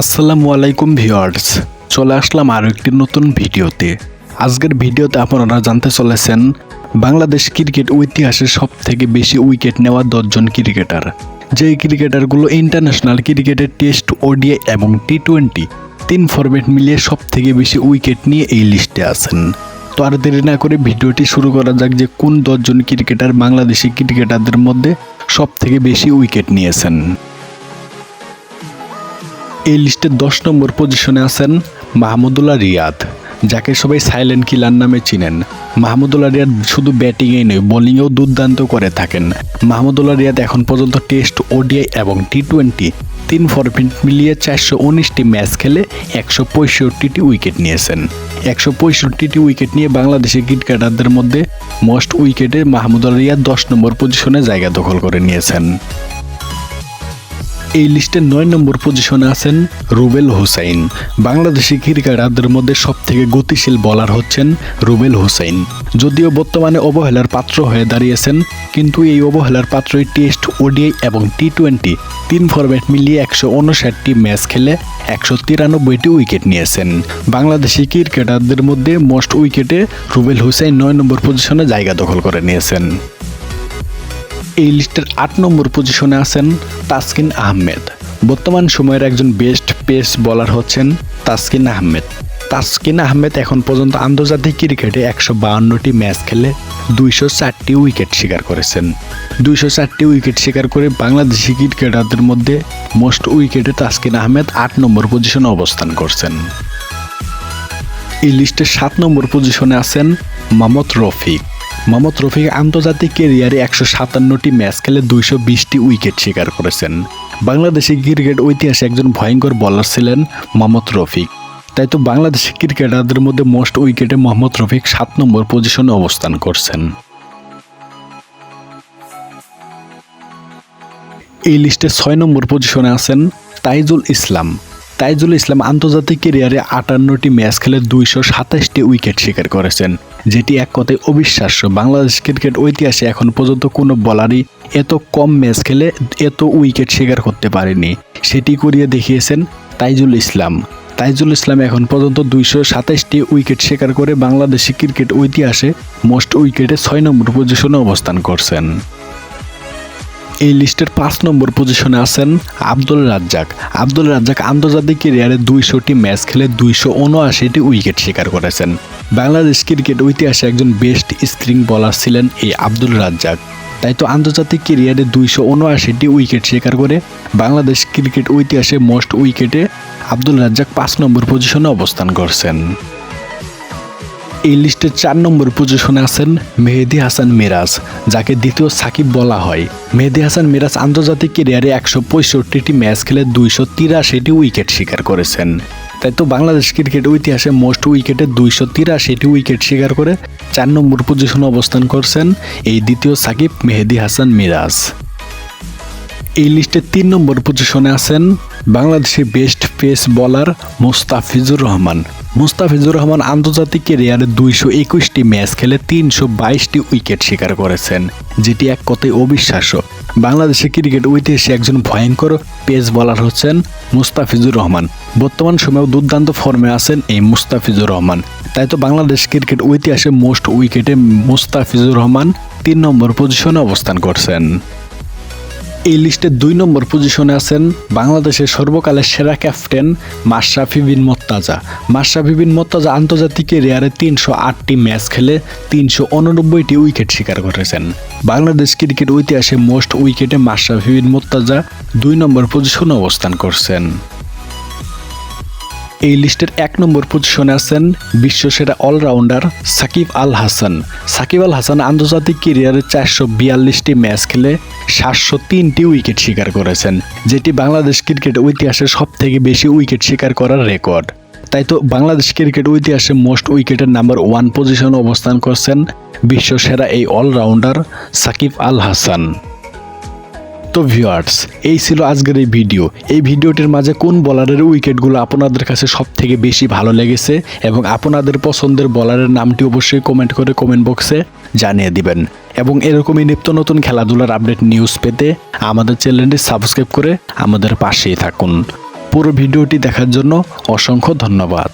আসসালামু আলাইকুম ভিউয়ার্স, চলে আসলাম আরও একটি নতুন ভিডিওতে। আজকের ভিডিওতে আপনারা জানতে চলেছেন, বাংলাদেশ ক্রিকেট ঐতিহাসের সব থেকে বেশি উইকেট নেওয়া দশজন ক্রিকেটার। যেই ক্রিকেটারগুলো ইন্টারন্যাশনাল ক্রিকেটের টেস্ট, ওডিআই এবং টি টোয়েন্টি তিন ফরম্যাট মিলিয়ে সব থেকে বেশি উইকেট নিয়ে এই লিস্টে আছেন। তো আর দেরি না করে ভিডিওটি শুরু করা যাক যে কোন দশজন ক্রিকেটার বাংলাদেশি ক্রিকেটারদের মধ্যে সব থেকে বেশি উইকেট নিয়েছেন। এই লিস্টে দশ নম্বর পজিশনে আছেন মাহমুদুল্লাহ রিয়াদ, যাকে সবাই সাইলেন্ট কিলার নামে চিনেন। মাহমুদুল্লাহ রিয়াদ শুধু ব্যাটিংয়েই নয়, বোলিংয়েও দুর্দান্ত করে থাকেন। মাহমুদুল্লাহ রিয়াদ এখন পর্যন্ত টেস্ট, ওডিআই এবং টি টোয়েন্টি তিন ফরফিট মিলিয়ে চারশো উনিশটি ম্যাচ খেলে একশো পঁয়ষট্টিটি উইকেট নিয়েছেন। একশো পঁয়ষট্টিটি উইকেট নিয়ে বাংলাদেশের ক্রিকেটারদের মধ্যে মোস্ট উইকেটে মাহমুদুল্লাহ রিয়াদ দশ নম্বর পজিশনে জায়গা দখল করে নিয়েছেন। এই লিস্টে নয় নম্বর পজিশনে আছেন রুবেল হুসাইন। বাংলাদেশি ক্রিকেটারদের মধ্যে সব থেকে গতিশীল বলার হচ্ছেন রুবেল হুসাইন। যদিও বর্তমানে অবহেলার পাত্র হয়ে দাঁড়িয়েছেন, কিন্তু এই অবহেলার পাত্রই টেস্ট, ওডিআই এবং টি টোয়েন্টি তিন ফরম্যাট মিলিয়ে একশো উনষাটটি ম্যাচ খেলে একশো তিরানব্বইটি উইকেট নিয়েছেন। বাংলাদেশি ক্রিকেটারদের মধ্যে মোস্ট উইকেটে রুবেল হুসাইন নয় নম্বর পজিশনে জায়গা দখল করে নিয়েছেন। এই লিস্টের আট নম্বর পজিশনে আছেন তাসকিন আহমেদ। বর্তমান সময়ের একজন বেস্ট পেস বলার হচ্ছেন তাসকিন আহমেদ। তাসকিন আহমেদ এখন পর্যন্ত আন্তর্জাতিক ক্রিকেটে একশো বাউন্নটি ম্যাচ খেলে দুইশো চারটি উইকেট শিকার করেছেন। দুইশো চারটি উইকেট শিকার করে বাংলাদেশি ক্রিকেটারদের মধ্যে মোস্ট উইকেটে তাসকিন আহমেদ আট নম্বর পজিশনে অবস্থান করছেন। এই লিস্টের সাত নম্বর পজিশনে আছেন মামত রফিক। মোহাম্মদ রফিক আন্তর্জাতিক কেরিয়ারে একশো সাতান্নটি ম্যাচ খেলে দুইশো বিশটি উইকেট শিকার করেছেন। বাংলাদেশি ক্রিকেট ঐতিহাসে একজন ভয়ঙ্কর বলার ছিলেন মোহাম্মদ রফিক। তাই তো বাংলাদেশি ক্রিকেটারদের মধ্যে মোস্ট উইকেটে মোহাম্মদ রফিক সাত নম্বর পজিশনে অবস্থান করছেন। এই লিস্টে ছয় নম্বর পজিশনে আছেন তাইজুল ইসলাম। তাইজুল ইসলাম আন্তর্জাতিক কেরিয়ারে আটান্নটি ম্যাচ খেলে দুইশো সাতাশটি উইকেট শিকার করেছেন। যেটি এক কথায় অবিশ্বাস্য। বাংলাদেশ ক্রিকেট ঐতিহাসে এখন পর্যন্ত কোনো বলারই এত কম ম্যাচ খেলে এত উইকেট শিকার করতে পারেনি। সেটি করিয়ে দেখিয়েছেন তাইজুল ইসলাম। তাইজুল ইসলাম এখন পর্যন্ত দুইশো সাতাশটি উইকেট শিকার করে বাংলাদেশি ক্রিকেট ঐতিহাসে মোস্ট উইকেটে ছয় নম্বর পজিশনে অবস্থান করছেন। এই লিস্টের পাঁচ নম্বর পজিশনে আছেন আব্দুল রাজ্জাক। আব্দুল রাজ্জাক আন্তর্জাতিক ক্যারিয়ারে দুইশোটি ম্যাচ খেলে দুইশো উনআশিটি উইকেট শিকার করেছেন। বাংলাদেশ ক্রিকেট ঐতিহাসে একজন বেস্ট স্প্রিং বলার ছিলেন এই আব্দুল রাজ্জাক। তাই তো আন্তর্জাতিক ক্যারিয়ারে দুইশো উনআশিটি উইকেট শিকার করে বাংলাদেশ ক্রিকেট ঐতিহাসে মোস্ট উইকেটে আব্দুল রাজ্জাক পাঁচ নম্বর পজিশনে অবস্থান করছেন। এই লিস্টে চার নম্বর পজিশনে আছেন মেহেদি হাসান মিরাজ, যাকে দ্বিতীয় সাকিব বলা হয়। মেহেদি হাসান মিরাজ আন্তর্জাতিক ক্যারিয়ারে একশো পঁয়ষট্টিটি ম্যাচ খেলে দুইশো তিরাশিটি উইকেট শিকার করেছেন। তাই তো বাংলাদেশ ক্রিকেট ইতিহাসে মোস্ট উইকেটে দুইশো তিরাশিটি উইকেট শিকার করে চার নম্বর পজিশনে অবস্থান করছেন এই দ্বিতীয় সাকিব মেহেদি হাসান মিরাজ। এই লিস্টে তিন নম্বর পজিশনে আছেন বাংলাদেশের বেস্ট পেস বলার মুস্তাফিজুর রহমান। মুস্তাফিজুর রহমান আন্তর্জাতিক ক্যারিয়ারে দুইশো একুশটি ম্যাচ খেলে তিনশো বাইশটি উইকেট শিকার করেছেন, যেটি এক কথায় অবিশ্বাস্য। বাংলাদেশের ক্রিকেট ঐতিহাসে একজন ভয়ঙ্কর পেস বলার হচ্ছেন মুস্তাফিজুর রহমান। বর্তমান সময়েও দুর্দান্ত ফর্মে আছেন এই মুস্তাফিজুর রহমান। তাই তো বাংলাদেশ ক্রিকেট ঐতিহাসে মোস্ট উইকেটে মুস্তাফিজুর রহমান তিন নম্বর পজিশনে অবস্থান করছেন। এই লিস্টে দুই নম্বর পজিশনে আছেন বাংলাদেশের সর্বকালের সেরা ক্যাপ্টেন মাশরাফি বিন মোত্তাজা। মাশরাফি বিন মোত্তাজা আন্তর্জাতিক ক্যারিয়ারে তিনশো আটটি ম্যাচ খেলে তিনশো উননব্বইটি উইকেট শিকার করেছেন। বাংলাদেশ ক্রিকেট ঐতিহাসে মোস্ট উইকেটে মাশরাফি বিন মোত্তাজা দুই নম্বর পজিশনে অবস্থান করছেন। এই লিস্টের এক নম্বর পজিশনে আছেন বিশ্বসেরা অলরাউন্ডার সাকিব আল হাসান। সাকিব আল হাসান আন্তর্জাতিক কেরিয়ারে চারশো বিয়াল্লিশটি ম্যাচ খেলে সাতশো তিনটি উইকেট শিকার করেছেন, যেটি বাংলাদেশ ক্রিকেট ঐতিহাসে সব থেকে বেশি উইকেট শিকার করার রেকর্ড। তাই তো বাংলাদেশ ক্রিকেট ঐতিহাসে মোস্ট উইকেটের নাম্বার ওয়ান পজিশনে অবস্থান করছেন বিশ্বসেরা এই অলরাউন্ডার সাকিব আল হাসান। তো ভিউয়ার্স এই ছিল আজকের এই ভিডিও এই ভিডিওটির মাঝে কোন বলারের উইকেটগুলো আপনাদের কাছে সব থেকে বেশি ভালো লেগেছে এবং আপনাদের পছন্দের বলারের নামটি অবশ্যই কমেন্ট করে কমেন্ট বক্সে জানিয়ে দিবেন। এবং এরকমই নিত্য নতুন খেলাধুলার আপডেট নিউজ পেতে আমাদের চ্যানেলটি সাবস্ক্রাইব করে আমাদের পাশেই থাকুন। পুরো ভিডিওটি দেখার জন্য অসংখ্য ধন্যবাদ।